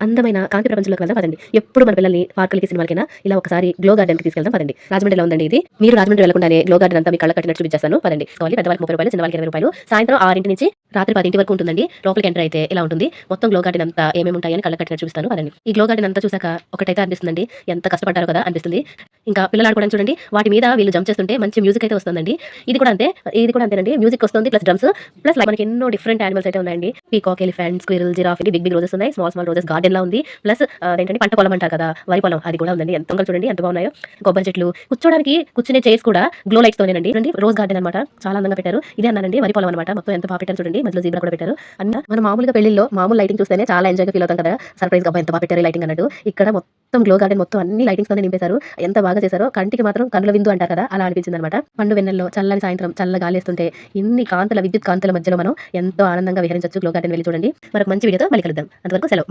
అందమైన కాంతి ప్రపంచంలోకి వెళ్దాం పదండి. ఎప్పుడు మన పిల్లల్ని పార్కులకి సినిమాలకైనా ఇలా ఒకసారి గ్లో గార్డెన్కి తీసుకెళ్దాం పదండి. రాజమండ్రిలో ఉందండి ఇది. మీరు రాజమండ్రి వెళ్ళకుండానే గ్లో గార్డెన్ అంతా మీ కళ్ళ కట్టినట్టు చూపించేస్తాను పదండి. కావాలి పెద్దవాళ్ళకి ముప్పై రూపాయలు చిన్నవాళ్ళకి ఇరవై రూపాయలు. సాయంత్రం ఆరింటి నుంచి రాత్రి పదింటి వరకు ఉంటుందండి. లోపలికి ఎంటర్ అయితే ఇలా ఉంటుంది? మొత్తం గ్లో గార్డెన్ అంతా ఏమేమి ఉంటాయని కళ్ళ కట్టినట్టు చూపిస్తాను. పదండి. ఈ గ్లో గార్డెన్ అంతా చూసాక ఒకటైతే అనిపిస్తుందండి. ఎంత కష్టపడ్డారో కదా అనిపిస్తుంది. ఇంకా పిల్లలు ఆడుకోవడం చూడండి. వాటి మీద వీళ్ళు జంప్ చేస్తుంటే మంచి మ్యూజిక్ అయితే వస్తుందండి. ఇది కూడా అంతే. ఇది కూడా అంతేనండి. మ్యూజిక్ వస్తుంది ప్లస్ డ్రమ్స్ ప్లస్ మనకి ఎన్నో డిఫరెంట్ యానిమల్స్ అయితే ఉన్నాయండి. Peacock elephant squirrel giraffe big big roses ఉన్నాయి. స్మాల్ స్మాల్ రోజెస్ గార్డెన్ లా ఉంది. ప్లస్ ఏంటంటే పంట పొలం అంటారు కదా. వరి పొలం. అది కూడా ఉందండి. ఎంత చూడండి. ఎంత బాగున్నాయో. కొబ్బరి చెట్లు. కూర్చోడానికి కూర్చునే చైర్స్ కూడా గ్లో లైట్స్ తోనేనండి. రోజ్ గార్డెన్ అనమాట చాలా అందంగా పెట్టారు. ఇదే అన్నానండి. వరి పొలం అనమాట మొత్తం ఎంత బాగా పెట్టారు చూడండి. మధ్యలో జీబ్రా కూడా పెట్టారు. అన్న మన మామూలుగా పెళ్ళిలో మామూలు లైటింగ్ చూస్తేనే చాలా ఎంజాయ్గా ఫీల్ అవుతాం కదా. సర్ప్రైజ్గా ఎంత బాగా పెట్టారు లైటింగ్ అన్నట్టు. ఇక్కడ మొత్తం గ్లో గార్డెన్ మొత్తం అన్ని లైటింగ్స్ తోనే నింపేశారు. ఎంత బాగా చేశారో కంటికి మాత్రం కనుల విందు అంటారు కదా అలా అనిపించింది అనమాట పండు వెన్నెల్లో చల్లని సాయంత్రం చల్ల గాలేస్తుంటే ఇన్ని కాంతుల విద్యుత్ కాంతుల మధ్యలో మనం ఎంతో ఆనందంగా విహరించవచ్చు గ్లో గార్డెన్ వెళ్ళి చూడండి. మరొక మంచి వీడియోతో మళ్ళీ కలుద్దాం. అంతవరకు సెలవు.